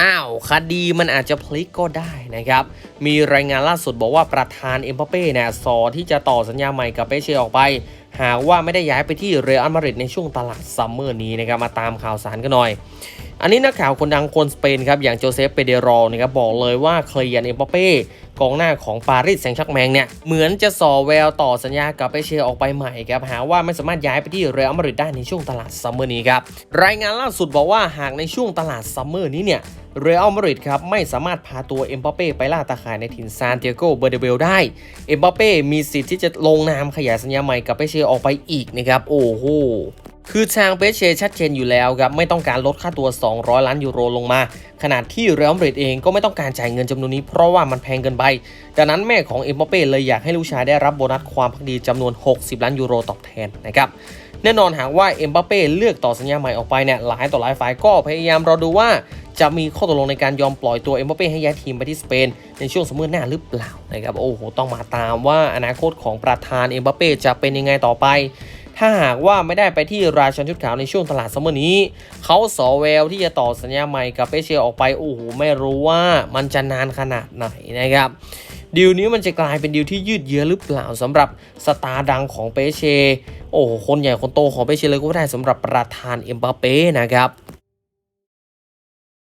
อ้าวคดีมันอาจจะพลิกก็ได้นะครับ มีรายงานล่าสุดบอกว่าประธานเอ็มบัปเป้เนี่ยสอที่จะต่อสัญญาใหม่กับเปเช่ออกไป หากว่าไม่ได้ย้ายไปที่เรอัลมาดริดในช่วงตลาดซัมเมอร์นี้นะครับมาตามข่าวสารกันหน่อย อันนี้นักข่าวคนดังคนสเปนครับอย่างโจเซฟเปเดรอนะครับบอกเลยว่าเคลียร์เอ็มบัปเป้กองหน้าของปารีสแซงต์แชักแมงเนี่ยเหมือนจะส่อแววต่อสัญญากับเปเช่ออกไปใหม่ครับหาว่าไม่สามารถย้ายไปที่เรอัลมาดริดได้ในช่วงตลาดซัมเมอร์นี้ครับรายงานล่าสุดบอกว่าหากในช่วงตลาดซัมเมอร์นี้เนี่ยเรอัลมาดริดครับไม่สามารถพาตัวเอ็มบัปเป้ไปล่าตาข่ายในถิ่นซานเตียโกเบอร์เดเบลได้ เอ็มบัปเป้มีสิทธิ์ที่จะลงนามขยายสัญญาใหม่กับเปเช่ออกไปอีกนะครับโอ้โห คือทางเปเชชัดเจนอยู่แล้วครับไม่ต้องการลดค่าตัว 200 ล้านยูโรลงมา ขนาดที่เรอัลมาดริดเองก็ไม่ต้องการจ่ายเงินจำนวนนี้เพราะว่ามันแพงเกินไป ดังนั้นแม่ของเอ็มบัปเป้เลยอยากให้ลูกชายได้รับโบนัสความพักดีจำนวน 60 ล้านยูโรตอบแทนนะครับแน่นอนหากว่าเอ็มบัปเป้เลือกต่อสัญญาใหม่ออกไปเนี่ยหลายต่อหลายฝ่ายก็พยายามรอดูว่าจะมีข้อตกลงในการยอมปล่อยตัวเอ็มบัปเป้ให้ย้ายทีมไปที่สเปน ในช่วงสมมติหน้าหรือเปล่านะครับโอ้โหต้องมาตามว่าอนาคตของประธานเอ็มบัปเป้จะเป็นยังไงต่อไป ถ้าหากว่าไม่ได้ไปที่ราชันชุดขาวในช่วงตลาดซัมเมอร์นี้ เขาสอแววที่จะต่อสัญญาใหม่กับเปเชียออกไป โอ้โห ไม่รู้ว่ามันจะนานขนาดไหนนะครับดีลนี้มันจะกลายเป็นดีลที่ยืดเยื้อหรือเปล่าสำหรับสตาร์ดังของเปเช โอ้โห คนใหญ่คนโตของเปเชเลยก็ได้สำหรับประธานเอ็มบาเป้นะครับ